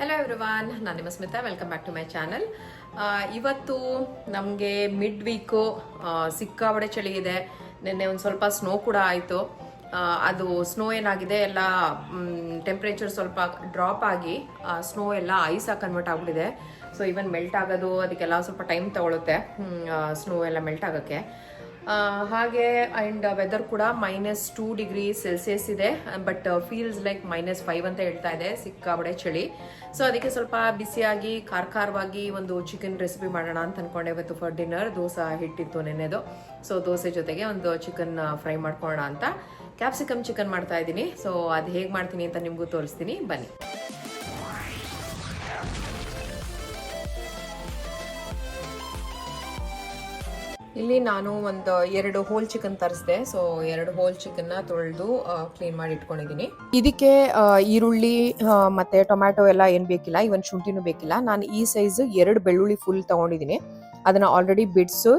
Hello everyone ನಾನು ನಿಮ್ಮ Smita welcome back to my channel ಇವತ್ತು ನಮಗೆ ಮಿಡ್ ವೀಕು ಸಿಕ್ಕಾಬಡೆ ಚಳಿ ಇದೆ. ನಿನ್ನೆ ಒಂದು ಸ್ವಲ್ಪ ಸ್ನೋ ಕೂಡ ಆಯಿತು. ಅದು ಸ್ನೋ ಏನಾಗಿದೆ, ಎಲ್ಲ ಟೆಂಪ್ರೇಚರ್ ಸ್ವಲ್ಪ ಡ್ರಾಪ್ ಆಗಿ ಸ್ನೋ ಎಲ್ಲ ಐಸ್ ಕನ್ವರ್ಟ್ ಆಗ್ಬಿಟ್ಟಿದೆ. ಸೊ ಇವನ್ ಮೆಲ್ಟ್ ಆಗೋದು, ಅದಕ್ಕೆಲ್ಲ ಸ್ವಲ್ಪ ಟೈಮ್ ತಗೊಳುತ್ತೆ. ಸ್ನೋ ಎಲ್ಲ ಮೆಲ್ಟ್ ಆಗೋಕ್ಕೆ. ಹಾಗೆ ಆ್ಯಂಡ್ ವೆದರ್ ಕೂಡ ಮೈನಸ್ ಟೂ ಡಿಗ್ರಿ ಸೆಲ್ಸಿಯಸ್ ಇದೆ but feels like minus five ಅಂತ ಹೇಳ್ತಾ ಇದೆ ಸಿಕ್ಕಾಬಡೆ ಚಳಿ. ಸೊ ಅದಕ್ಕೆ ಸ್ವಲ್ಪ ಬಿಸಿಯಾಗಿ ಖಾರ ಖಾರವಾಗಿ ಒಂದು ಚಿಕನ್ ರೆಸಿಪಿ ಮಾಡೋಣ ಅಂತ ಅನ್ಕೊಂಡೆ ಇವತ್ತು ಫಾರ್ ಡಿನ್ನರ್ ದೋಸೆ ಹಿಟ್ಟಿತ್ತು ನೆನೆದು ಸೊ ದೋಸೆ ಜೊತೆಗೆ ಒಂದು ಚಿಕನ್ ಫ್ರೈ ಮಾಡ್ಕೊಳ್ಳೋಣ ಅಂತ. ಕ್ಯಾಪ್ಸಿಕಮ್ ಚಿಕನ್ ಮಾಡ್ತಾ ಇದ್ದೀನಿ. ಸೊ ಅದು ಹೇಗೆ ಮಾಡ್ತೀನಿ ಅಂತ ನಿಮಗೂ ತೋರಿಸ್ತೀನಿ. ಬನ್ನಿ. ಇಲ್ಲಿ ನಾನು ಒಂದು ಎರಡು ಹೋಲ್ ಚಿಕನ್ ತರಿಸಿದೆ. ಸೊ ಎರಡು ಹೋಲ್ ಚಿಕನ್ನ ತೊಳೆದು ಕ್ಲೀನ್ ಮಾಡಿ ಇಟ್ಕೊಂಡಿದ್ದೀನಿ. ಇದಕ್ಕೆ ಈರುಳ್ಳಿ ಮತ್ತೆ ಟೊಮ್ಯಾಟೊ ಎಲ್ಲ ಏನು ಬೇಕಿಲ್ಲ ಇವನ್ ಶುಂಠಿನೂ ಬೇಕಿಲ್ಲ. ನಾನು ಈ ಸೈಜ್ ಎರಡು ಬೆಳ್ಳುಳ್ಳಿ ಫುಲ್ ತಗೊಂಡಿದ್ದೀನಿ. ಅದನ್ನ ಆಲ್ರೆಡಿ ಬಿಡ್ಸು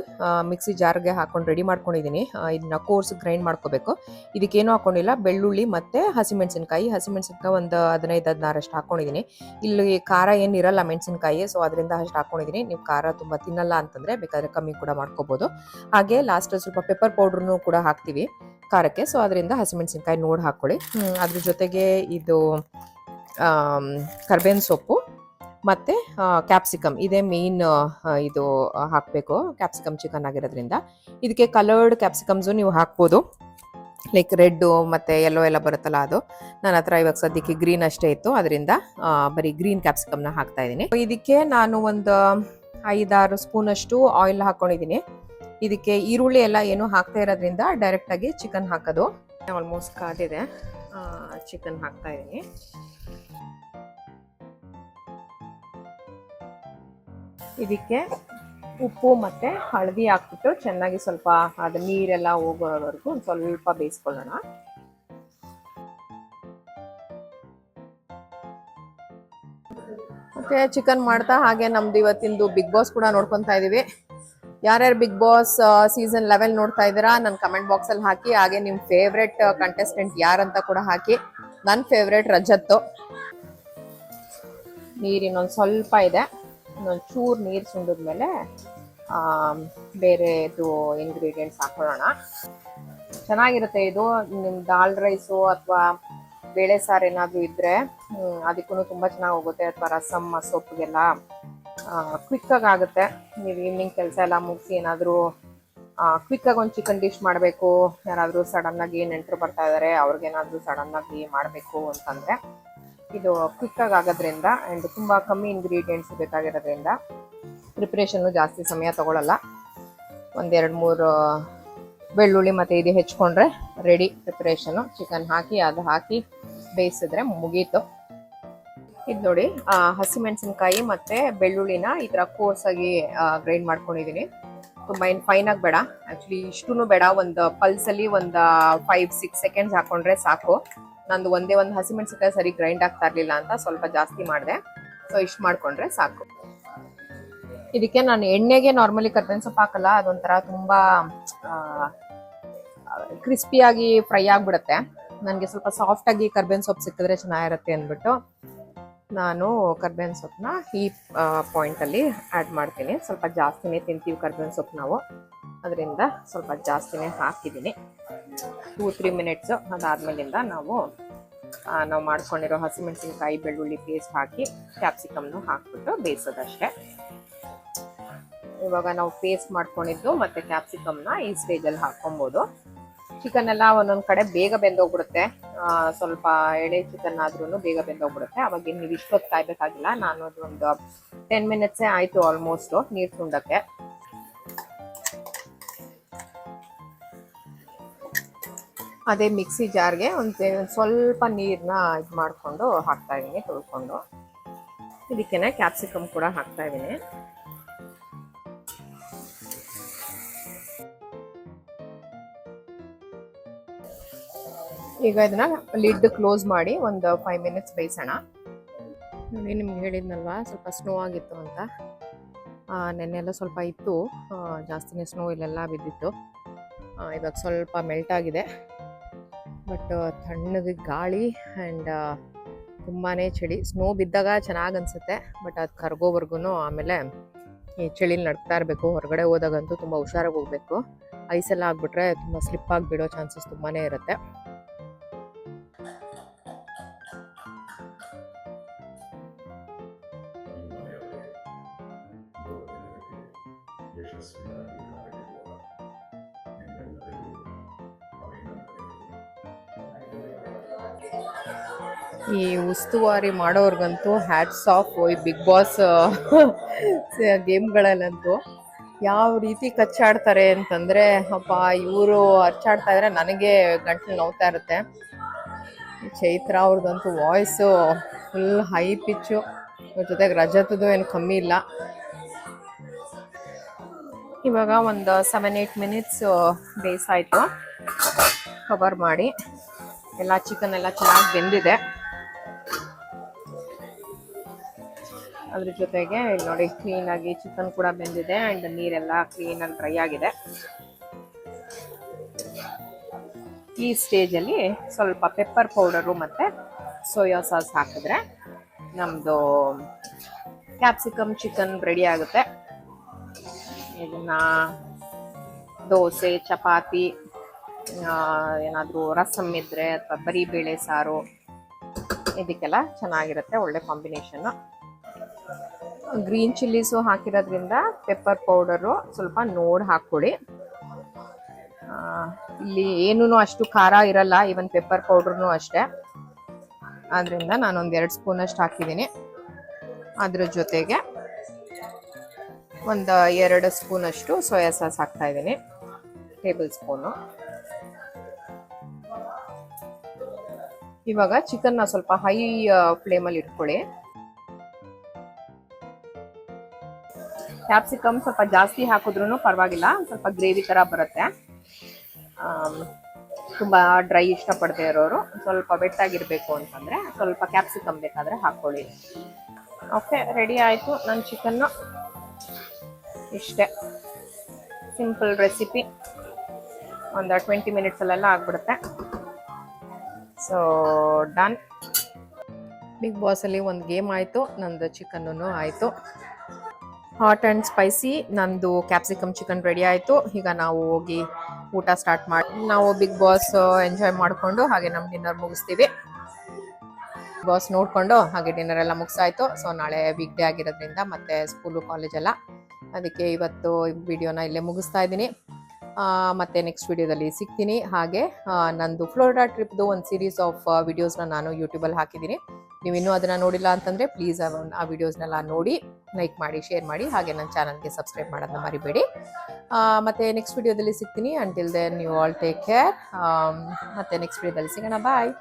ಮಿಕ್ಸಿ ಜಾರ್ಗೆ ಹಾಕೊಂಡು ರೆಡಿ ಮಾಡ್ಕೊಂಡಿದ್ದೀನಿ ಇದನ್ನ ಕೋರ್ಸ್ ಗ್ರೈಂಡ್ ಮಾಡ್ಕೋಬೇಕು. ಇದಕ್ಕೇನು ಹಾಕೊಂಡಿಲ್ಲ. ಬೆಳ್ಳುಳ್ಳಿ ಮತ್ತೆ ಹಸಿಮೆಣಸಿನಕಾಯಿ. ಹಸಿಮೆಣಸಿನ್ಕಾಯಿ ಒಂದು ಹದಿನೈದು, ಹದಿನಾರಷ್ಟು ಹಾಕೊಂಡಿದ್ದೀನಿ ಇಲ್ಲಿ ಖಾರ ಏನಿರಲ್ಲ ಮೆಣಸಿನಕಾಯಿ ಸೊ ಅದರಿಂದ ಅಷ್ಟು ಹಾಕೊಂಡಿದ್ದೀನಿ ನೀವು ಖಾರ ತುಂಬ ತಿನ್ನಲ್ಲ ಅಂತಂದ್ರೆ ಬೇಕಾದ್ರೆ ಕಮ್ಮಿ ಕೂಡ ಮಾಡ್ಕೋಬೋದು. ಹಾಗೆ ಲಾಸ್ಟ್ ಸ್ವಲ್ಪ ಪೆಪ್ಪರ್ ಪೌಡ್ರನ್ನು ಕೂಡ ಹಾಕ್ತೀವಿ ಖಾರಕ್ಕೆ. ಸೊ ಅದರಿಂದ ಹಸಿಮೆಣಸಿನಕಾಯಿ ನೋಡಿ ಹಾಕ್ಕೊಳ್ಳಿ ಅದ್ರ ಜೊತೆಗೆ ಇದು ಕರ್ಬೇವಿನ ಸೊಪ್ಪು. ಮತ್ತೆ ಕ್ಯಾಪ್ಸಿಕಮ್ ಇದೇ ಮೇನ್ ಇದು ಹಾಕಬೇಕು. ಕ್ಯಾಪ್ಸಿಕಮ್ ಚಿಕನ್ ಆಗಿರೋದ್ರಿಂದ. ಇದಕ್ಕೆ ಕಲರ್ಡ್ ಕ್ಯಾಪ್ಸಿಕಮ್ಸು ನೀವು ಹಾಕ್ಬೋದು. ಲೈಕ್ ರೆಡ್ಡು ಮತ್ತೆ ಯೆಲ್ಲೋ ಎಲ್ಲ ಬರುತ್ತಲ್ಲ ಅದು. ನನ್ನ ಹತ್ರ ಇವಾಗ ಸದ್ಯಕ್ಕೆ ಗ್ರೀನ್ ಅಷ್ಟೇ ಇತ್ತು. ಅದರಿಂದ ಬರೀ ಗ್ರೀನ್ ಕ್ಯಾಪ್ಸಿಕಮ್ನ ಹಾಕ್ತಾ ಇದ್ದೀನಿ ಇದಕ್ಕೆ ನಾನು ಒಂದು ಐದಾರು ಸ್ಪೂನಷ್ಟು ಆಯಿಲ್ ಹಾಕ್ಕೊಂಡಿದ್ದೀನಿ ಇದಕ್ಕೆ ಈರುಳ್ಳಿ ಎಲ್ಲ ಏನು ಹಾಕ್ತಾ ಇರೋದ್ರಿಂದ ಡೈರೆಕ್ಟಾಗಿ ಚಿಕನ್ ಹಾಕೋದು. ಆಲ್ಮೋಸ್ಟ್ ಕಾದಿದೆ. ಚಿಕನ್ ಹಾಕ್ತಾ ಇದ್ದೀನಿ ಇದಕ್ಕೆ ಉಪ್ಪು ಮತ್ತೆ ಹಳದಿ ಹಾಕ್ಬಿಟ್ಟು ಚೆನ್ನಾಗಿ ಸ್ವಲ್ಪ ಅದು ನೀರೆಲ್ಲ ಹೋಗೋವರೆಗೂ ಒಂದು ಸ್ವಲ್ಪ ಬೇಯಿಸ್ಕೊಳ್ಳೋಣ. ಮತ್ತೆ ಚಿಕನ್ ಮಾಡ್ತಾ ಹಾಗೆ ನಮ್ದು ಇವತ್ತಿಂದು ಬಿಗ್ ಬಾಸ್ ಕೂಡ ನೋಡ್ಕೊತಾ ಇದೀವಿ. ಯಾರ್ಯಾರು ಬಿಗ್ ಬಾಸ್ ಸೀಸನ್ ಲೆವೆಲ್ ನೋಡ್ತಾ ಇದ್ದೀರಾ ನನ್ನ ಕಮೆಂಟ್ ಬಾಕ್ಸ್ ಅಲ್ಲಿ ಹಾಕಿ, ಹಾಗೆ ನಿಮ್ ಫೇವ್ರೆಟ್ ಕಂಟೆಸ್ಟೆಂಟ್ ಯಾರಂತ ಕೂಡ ಹಾಕಿ ನನ್ನ ಫೇವ್ರೆಟ್ ರಜತ್ತು. ನೀರಿನೊಂದು ಸ್ವಲ್ಪ ಇದೆ. ಇನ್ನೊಂದು ಚೂರು ನೀರು ಸುಂಡಿದ್ಮೇಲೆ ಬೇರೆದು ಇಂಗ್ರೀಡಿಯೆಂಟ್ಸ್ ಹಾಕೊಳ್ಳೋಣ. ಚೆನ್ನಾಗಿರುತ್ತೆ ಇದು. ನಿಮ್ಮ ದಾಲ್ ರೈಸು ಅಥವಾ ಬೇಳೆ ಸಾರು ಏನಾದರೂ ಇದ್ದರೆ ಅದಕ್ಕೂ ತುಂಬ ಚೆನ್ನಾಗಿ ಹೋಗುತ್ತೆ. ಅಥವಾ ರಸಮ್ ಸೊಪ್ಪಿಗೆಲ್ಲ ಕ್ವಿಕ್ಕಾಗಿ ಆಗುತ್ತೆ. ನೀವು ಈವ್ನಿಂಗ್ ಕೆಲಸ ಎಲ್ಲ ಮುಗಿಸಿ ಏನಾದರೂ ಕ್ವಿಕ್ಕಾಗಿ ಒಂದು ಚಿಕನ್ ಡಿಶ್ ಮಾಡಬೇಕು. ಯಾರಾದರೂ ಸಡನ್ನಾಗಿ ನೆಂಟರು ಬರ್ತಾ ಇದ್ದಾರೆ ಅವ್ರಿಗೇನಾದರೂ ಸಡನ್ನಾಗಿ ಮಾಡಬೇಕು ಅಂತಂದರೆ ಇದು ಕ್ವಿಕ್ಕಾಗಿ ಆಗೋದ್ರಿಂದ ಆ್ಯಂಡ್ ತುಂಬ ಕಮ್ಮಿ ಇಂಗ್ರೀಡಿಯೆಂಟ್ಸ್ ಬೇಕಾಗಿರೋದ್ರಿಂದ ಪ್ರಿಪ್ರೇಷನ್ನು ಜಾಸ್ತಿ ಸಮಯ ತಗೊಳ್ಳಲ್ಲ ಒಂದೆರಡು ಮೂರು ಬೆಳ್ಳುಳ್ಳಿ ಮತ್ತು ಇದು ಹೆಚ್ಕೊಂಡ್ರೆ ರೆಡಿ ಪ್ರಿಪ್ರೇಷನು ಚಿಕನ್ ಹಾಕಿ, ಅದು ಹಾಕಿ ಬೇಯಿಸಿದ್ರೆ ಮುಗೀತು. ಇದು ನೋಡಿ ಹಸಿಮೆಣಸಿನ್ಕಾಯಿ ಮತ್ತೆ ಬೆಳ್ಳುಳ್ಳಿನ ಈ ಥರ ಕೋರ್ಸಾಗಿ ಗ್ರೈಂಡ್ ಮಾಡ್ಕೊಂಡಿದ್ದೀನಿ ತುಂಬ ಏನು ಫೈನಾಗಿ ಬೇಡ. ಆ್ಯಕ್ಚುಲಿ ಇಷ್ಟೂ ಬೇಡ. ಒಂದು ಪಲ್ಸಲ್ಲಿ ಒಂದು ಫೈವ್ ಸಿಕ್ಸ್ ಸೆಕೆಂಡ್ಸ್ ಹಾಕೊಂಡ್ರೆ ಸಾಕು. ನಂದು ಒಂದೇ ಒಂದು ಹಸಿಮೆಣಸಿನಕಾಯಿ ಸರಿ ಗ್ರೈಂಡ್ ಆಗ್ತಾ ಇರಲಿಲ್ಲ ಅಂತ ಸ್ವಲ್ಪ ಜಾಸ್ತಿ ಮಾಡಿದೆ. ಸೊ ಇಷ್ಟು ಮಾಡ್ಕೊಂಡ್ರೆ ಸಾಕು. ಇದಕ್ಕೆ ನಾನು ಎಣ್ಣೆಗೆ ನಾರ್ಮಲಿ ಕರ್ಬೇವಿನ ಸೊಪ್ಪು ಹಾಕಲ್ಲ, ಅದೊಂಥರ ತುಂಬ ಕ್ರಿಸ್ಪಿಯಾಗಿ ಫ್ರೈ ಆಗಿಬಿಡುತ್ತೆ. ನನಗೆ ಸ್ವಲ್ಪ ಸಾಫ್ಟಾಗಿ ಕರ್ಬೇವಿನ ಸೊಪ್ಪು ಸಿಕ್ಕಿದ್ರೆ ಚೆನ್ನಾಗಿರುತ್ತೆ ಅಂದ್ಬಿಟ್ಟು ನಾನು ಕರ್ಬೇವಿನ ಸೊಪ್ಪನ್ನ ಈ ಪಾಯಿಂಟಲ್ಲಿ ಆ್ಯಡ್ ಮಾಡ್ತೀನಿ. ಸ್ವಲ್ಪ ಜಾಸ್ತಿನೇ ತಿಂತೀವಿ ಕರ್ಬೇವಿನ ಸೊಪ್ಪು ನಾವು. ಅದರಿಂದ ಸ್ವಲ್ಪ ಜಾಸ್ತಿನೇ ಹಾಕಿದ್ದೀನಿ. ಟೂ ತ್ರೀ ಮಿನಿಟ್ಸು ಅದಾದ್ಮೇಲಿಂದ ನಾವು ನಾವು ಮಾಡ್ಕೊಂಡಿರೋ ಹಸಿಮೆಣಸಿನ್ಕಾಯಿ, ಬೆಳ್ಳುಳ್ಳಿ ಪೇಸ್ಟ್ ಹಾಕಿ ಕ್ಯಾಪ್ಸಿಕಮ್ನು ಹಾಕ್ಬಿಟ್ಟು ಬೇಯಿಸೋದಷ್ಟೇ. ಇವಾಗ ನಾವು ಪೇಸ್ಟ್ ಮಾಡ್ಕೊಂಡಿದ್ದು ಮತ್ತೆ ಕ್ಯಾಪ್ಸಿಕಮ್ನ ಈ ಸ್ಟೇಜಲ್ಲಿ ಹಾಕ್ಕೊಬೋದು. ಚಿಕನ್ ಎಲ್ಲ ಒಂದೊಂದು ಕಡೆ ಬೇಗ ಬೆಂದೋಗ್ಬಿಡುತ್ತೆ. ಸ್ವಲ್ಪ ಎಳೆ ಚಿಕನ್ ಆದ್ರೂ ಬೇಗ ಬೆಂದೋಗ್ಬಿಡುತ್ತೆ. ಅವಾಗ ನೀವು ಇಷ್ಟೊತ್ತು ಕಾಯ್ಬೇಕಾಗಿಲ್ಲ. ನಾನು ಅದೊಂದು ಟೆನ್ ಮಿನಿಟ್ಸೇ ಆಯಿತು ಆಲ್ಮೋಸ್ಟ್ ನೀರು ತುಂಡಕ್ಕೆ ಅದೇ ಮಿಕ್ಸಿ ಜಾರ್ಗೆ ಒಂದು ಸ್ವಲ್ಪ ನೀರನ್ನ ಇದು ಮಾಡಿಕೊಂಡು ಹಾಕ್ತಾ ಇದ್ದೀನಿ ತೊಳ್ಕೊಂಡು. ಇದಕ್ಕೇನೆ ಕ್ಯಾಪ್ಸಿಕಮ್ ಕೂಡ ಹಾಕ್ತಾ ಇದ್ದೀನಿ ಈಗ ಇದನ್ನ ಲಿಡ್ ಕ್ಲೋಸ್ ಮಾಡಿ ಒಂದು ಫೈವ್ ಮಿನಿಟ್ಸ್ ಬೇಯಿಸೋಣ. ನೋಡಿ, ನಿಮ್ಗೆ ಹೇಳಿದ್ನಲ್ವಾ, ಸ್ವಲ್ಪ ಸ್ನೋ ಆಗಿತ್ತು ಅಂತ. ನೆನ್ನೆಲ್ಲ ಸ್ವಲ್ಪ ಇತ್ತು. ಜಾಸ್ತಿನೇ ಸ್ನೋ ಇಲ್ಲೆಲ್ಲ ಬಿದ್ದಿತ್ತು. ಇವಾಗ ಸ್ವಲ್ಪ ಮೆಲ್ಟ್ ಆಗಿದೆ. ಬಟ್ ತಣ್ಣಗೆ ಗಾಳಿ ಆ್ಯಂಡ್ ತುಂಬಾನೇ ಚಳಿ. ಸ್ನೋ ಬಿದ್ದಾಗ ಚೆನ್ನಾಗಿ ಅನ್ಸುತ್ತೆ, ಬಟ್ ಅದು ಕರ್ಗೋವರೆಗೂ ಆಮೇಲೆ ಈ ಚಳಿಲಿ ನಡ್ತಾ ಇರಬೇಕು. ಹೊರಗಡೆ ಹೋದಾಗಂತೂ ತುಂಬ ಹುಷಾರಾಗಿ ಹೋಗ್ಬೇಕು. ಐಸೆಲ್ಲ ಆಗಿಬಿಟ್ರೆ ತುಂಬ ಸ್ಲಿಪ್ ಆಗಿ ಬಿಡೋ ಚಾನ್ಸಸ್ ತುಂಬಾನೇ ಇರುತ್ತೆ. ಈ ಉಸ್ತುವಾರಿ ಮಾಡೋರ್ಗಂತೂ ಹ್ಯಾಟ್ಸ್ ಆಫ್ ಈ ಬಿಗ್ ಬಾಸ್ ಗೇಮ್ಗಳಲ್ಲಂತೂ ಯಾವ ರೀತಿ ಕಚ್ಚಾಡ್ತಾರೆ ಅಂತಂದ್ರೆ, ಅಪ್ಪ, ಇವರು ಅರ್ಚಾಡ್ತಾ ಇದ್ರೆ ನನಗೆ ಗಂಟಲು ನೋವ್ತಾ ಇರುತ್ತೆ. ಚೈತ್ರ ಅವ್ರದ್ದಂತೂ ವಾಯ್ಸು ಫುಲ್ ಹೈ ಪಿಚ್ಚು ಅವ್ರ ಜೊತೆಗೆ ರಜತದು ಏನು ಕಮ್ಮಿ ಇಲ್ಲ. ಇವಾಗ ಒಂದು ಸೆವೆನ್ ಏಯ್ಟ್ ಮಿನಿಟ್ಸ್ ಬೇಸಾಯಿತು. ಕವರ್ ಮಾಡಿ. ಎಲ್ಲ ಚಿಕನ್ ಎಲ್ಲ ಚೆನ್ನಾಗಿ ಬೆಂದಿದೆ. ಅದ್ರ ಜೊತೆಗೆ ನೋಡಿ ಕ್ಲೀನ್ ಆಗಿ ಚಿಕನ್ ಕೂಡ ಬೆಂದಿದೆ ಅಂಡ್ ನೀರೆಲ್ಲ ಕ್ಲೀನ್ ಆಗಿ ಡ್ರೈ ಆಗಿದೆ. ಈ ಸ್ಟೇಜ್ ಅಲ್ಲಿ ಸ್ವಲ್ಪ ಪೆಪ್ಪರ್ ಪೌಡರು ಮತ್ತೆ ಸೋಯಾ ಸಾಸ್ ಹಾಕಿದ್ರೆ ನಮ್ದು ಕ್ಯಾಪ್ಸಿಕಮ್ ಚಿಕನ್ ರೆಡಿ ಆಗುತ್ತೆ. ಇದನ್ನ ದೋಸೆ, ಚಪಾತಿ ಏನಾದರೂ ರಸಮ್ ಇದ್ದರೆ ಅಥವಾ ಬರೀ ಬೇಳೆ ಸಾರು, ಇದಕ್ಕೆಲ್ಲ ಚೆನ್ನಾಗಿರುತ್ತೆ, ಒಳ್ಳೆ ಕಾಂಬಿನೇಷನ್ ಗ್ರೀನ್ ಚಿಲ್ಲೀಸು ಹಾಕಿರೋದ್ರಿಂದ ಪೆಪ್ಪರ್ ಪೌಡರು ಸ್ವಲ್ಪ ನೋಡಿ ಹಾಕ್ಕೊಳ್ಳಿ ಇಲ್ಲಿ ಏನೂ ಅಷ್ಟು ಖಾರ ಇರಲ್ಲ ಇವನ್ ಪೆಪ್ಪರ್ ಪೌಡ್ರೂ ಅಷ್ಟೇ. ಆದ್ದರಿಂದ ನಾನು ಒಂದು ಎರಡು ಸ್ಪೂನ್ ಅಷ್ಟು ಹಾಕಿದ್ದೀನಿ. ಅದರ ಜೊತೆಗೆ ಒಂದು ಎರಡು ಸ್ಪೂನಷ್ಟು ಸೋಯಾ ಸಾಸ್ ಹಾಕ್ತಾ ಇದ್ದೀನಿ. ಟೇಬಲ್ ಸ್ಪೂನು ಇವಾಗ ಚಿಕನ್ನ ಸ್ವಲ್ಪ ಹೈ ಫ್ಲೇಮಲ್ಲಿ ಇಟ್ಕೊಳ್ಳಿ. ಕ್ಯಾಪ್ಸಿಕಮ್ ಸ್ವಲ್ಪ ಜಾಸ್ತಿ ಹಾಕಿದ್ರೂ ಪರವಾಗಿಲ್ಲ, ಸ್ವಲ್ಪ ಗ್ರೇವಿ ಥರ ಬರುತ್ತೆ. ತುಂಬ ಡ್ರೈ ಇಷ್ಟಪಡದೆ ಇರೋರು, ಸ್ವಲ್ಪ ಬೆಟ್ಟಾಗಿರಬೇಕು ಅಂತಂದ್ರೆ ಸ್ವಲ್ಪ ಕ್ಯಾಪ್ಸಿಕಮ್ ಬೇಕಾದ್ರೆ ಹಾಕ್ಕೊಳ್ಳಿ ಓಕೆ ರೆಡಿ ಆಯಿತು. ನನ್ನ ಚಿಕನ್ನು ಇಷ್ಟೇ. ಸಿಂಪಲ್ ರೆಸಿಪಿ ಒಂದು ಟ್ವೆಂಟಿ ಮಿನಿಟ್ಸಲ್ಲೆಲ್ಲ ಆಗ್ಬಿಡುತ್ತೆ. ಸೊ ಡನ್ ಬಿಗ್ ಬಾಸಲ್ಲಿ ಒಂದು ಗೇಮ್ ಆಯಿತು, ನಂದು ಚಿಕನ್ನು ಆಯಿತು. ಹಾಟ್ ಆ್ಯಂಡ್ ಸ್ಪೈಸಿ ನಂದು ಕ್ಯಾಪ್ಸಿಕಮ್ ಚಿಕನ್ ರೆಡಿ ಆಯಿತು. ಈಗ ನಾವು ಹೋಗಿ ಊಟ ಸ್ಟಾರ್ಟ್ ಮಾಡಿ, ನಾವು ಬಿಗ್ ಬಾಸ್ ಎಂಜಾಯ್ ಮಾಡಿಕೊಂಡು ಹಾಗೆ ನಮ್ಮ ಡಿನ್ನರ್ ಮುಗಿಸ್ತೀವಿ. ಬಾಸ್ ನೋಡಿಕೊಂಡು ಹಾಗೆ ಡಿನ್ನರ್ ಎಲ್ಲ ಮುಗಿಸಾಯ್ತು. ಸೊ ನಾಳೆ ವೀಕ್ ಡೇ ಆಗಿರೋದ್ರಿಂದ ಮತ್ತೆ ಸ್ಕೂಲು ಕಾಲೇಜೆಲ್ಲ ಅದಕ್ಕೆ ಇವತ್ತು ವಿಡಿಯೋನ ಇಲ್ಲೇ ಮುಗಿಸ್ತಾ ಇದ್ದೀನಿ. ಮತ್ತೆ ನೆಕ್ಸ್ಟ್ ವಿಡಿಯೋದಲ್ಲಿ ಸಿಗ್ತೀನಿ. ಹಾಗೆ ನಂದು ಫ್ಲೋರಿಡಾ ಟ್ರಿಪ್ದು ಒಂದು ಸೀರೀಸ್ ಆಫ್ ವಿಡಿಯೋಸ್ನ ನಾನು ಯೂಟ್ಯೂಬಲ್ಲಿ ಹಾಕಿದ್ದೀನಿ. ನೀವು ಇನ್ನೂ ಅದನ್ನು ನೋಡಿಲ್ಲ ಅಂತಂದರೆ ಪ್ಲೀಸ್ ಆ ವಿಡಿಯೋಸ್ನೆಲ್ಲ ನೋಡಿ ಲೈಕ್ ಮಾಡಿ ಶೇರ್ ಮಾಡಿ, ಹಾಗೆ ನನ್ನ ಚಾನಲ್ಗೆ ಸಬ್ಸ್ಕ್ರೈಬ್ ಮಾಡೋದನ್ನ ಮರಿಬೇಡಿ. ಮತ್ತೆ ನೆಕ್ಸ್ಟ್ ವಿಡಿಯೋದಲ್ಲಿ ಸಿಗ್ತೀನಿ. Until then you all take care ಮತ್ತೆ ನೆಕ್ಸ್ಟ್ ವಿಡಿಯೋದಲ್ಲಿ ಸಿಗೋಣ. ಬಾಯ್